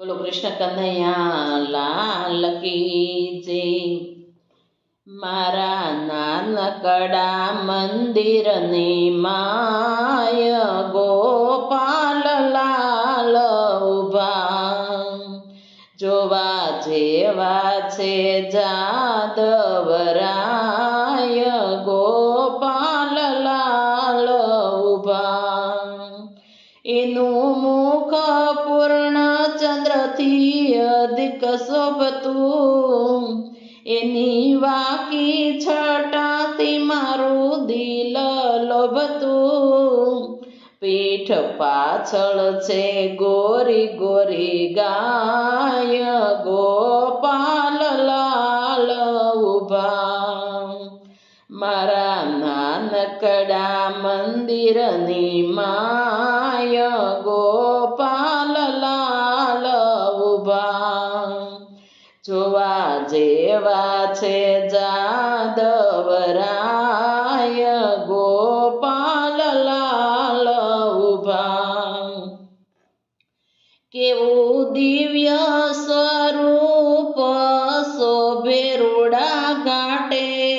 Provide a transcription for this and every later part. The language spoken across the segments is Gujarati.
બોલો કૃષ્ણ કનૈયા લાલ કી જય મારા નાનકડા મંદિરની માય ગોપાલ લાલ ઊભા. જોવા જેવા છે જાદવરાય ગોપાલ ચંદ્રથી અધિક શોભતું. એની વાકી છટાથી મારું દિલ લોભતું. પીઠ પાછળ છે ગોરી ગોરી ગાય, ગોપાલ લાલ ઊભા. મારા નાનકડા મંદિરની માય ગોપાલ જોવા છે જાદવરાય ગોપાલ લાલ ઊભા. કેવું દિવ્ય સ્વરૂપ શોભે રૂડા ઘાટે.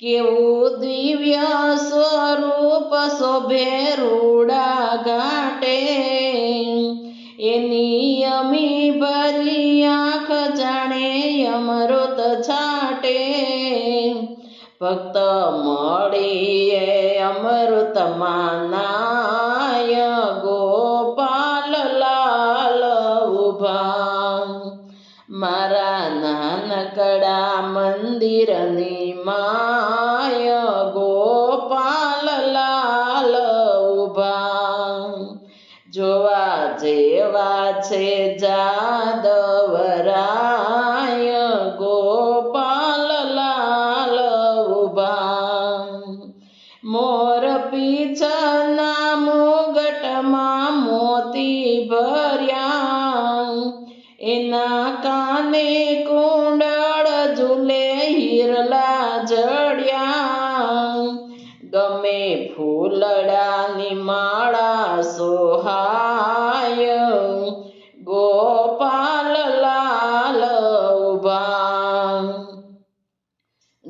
કેવું દિવ્ય સ્વરૂપ શોભે રૂડા ઘાટે. એની અમી ભરી અમૃત છાટે. ભક્ત મળીએ અમૃત માનાય ગોપાલ લાલ ઊભા. મારા નાનકડા મંદિરની માય ગોપાલ લાલ ઊભા. જોવા જેવા છે જાદવરાય ગોપાલ લાલ ઊભા મોર પીછના મુગટમાં મોતી ભર્યા એના કાને કુંડળ ઝૂલે હિરલા જડ્યા ગમે ફૂલડાની માળા સોહાય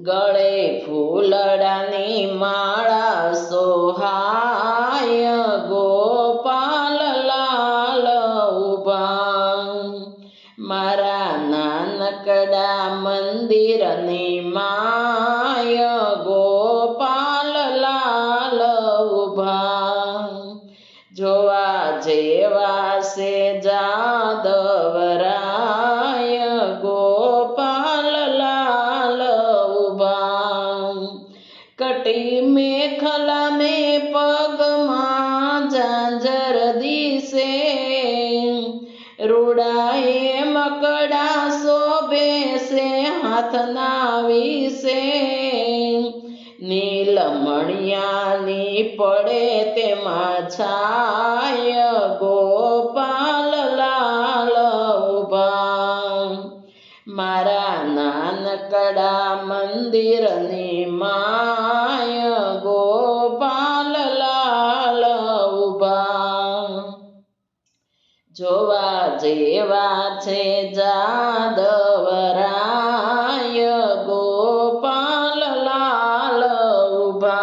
ગળે ફૂલડાની માળા સોહાય, ગોપાલ લાલ ઊભા. મારા નાનકડા મંદિરની માય, ગોપાલ લાલ ઊભા. જોવા જેવા છે કટી મેખલા મે પગમાં ઝાંઝર દિશે રૂડાએ મકડા શોભે છે હાથના વિશે નીલમણિયાની પડે તેમાં છાય ગોપાલ મારા નાનકડા મંદિરની માય ગોપાલ લાલ ઊભા. જોવા જેવા છે જાદવરા.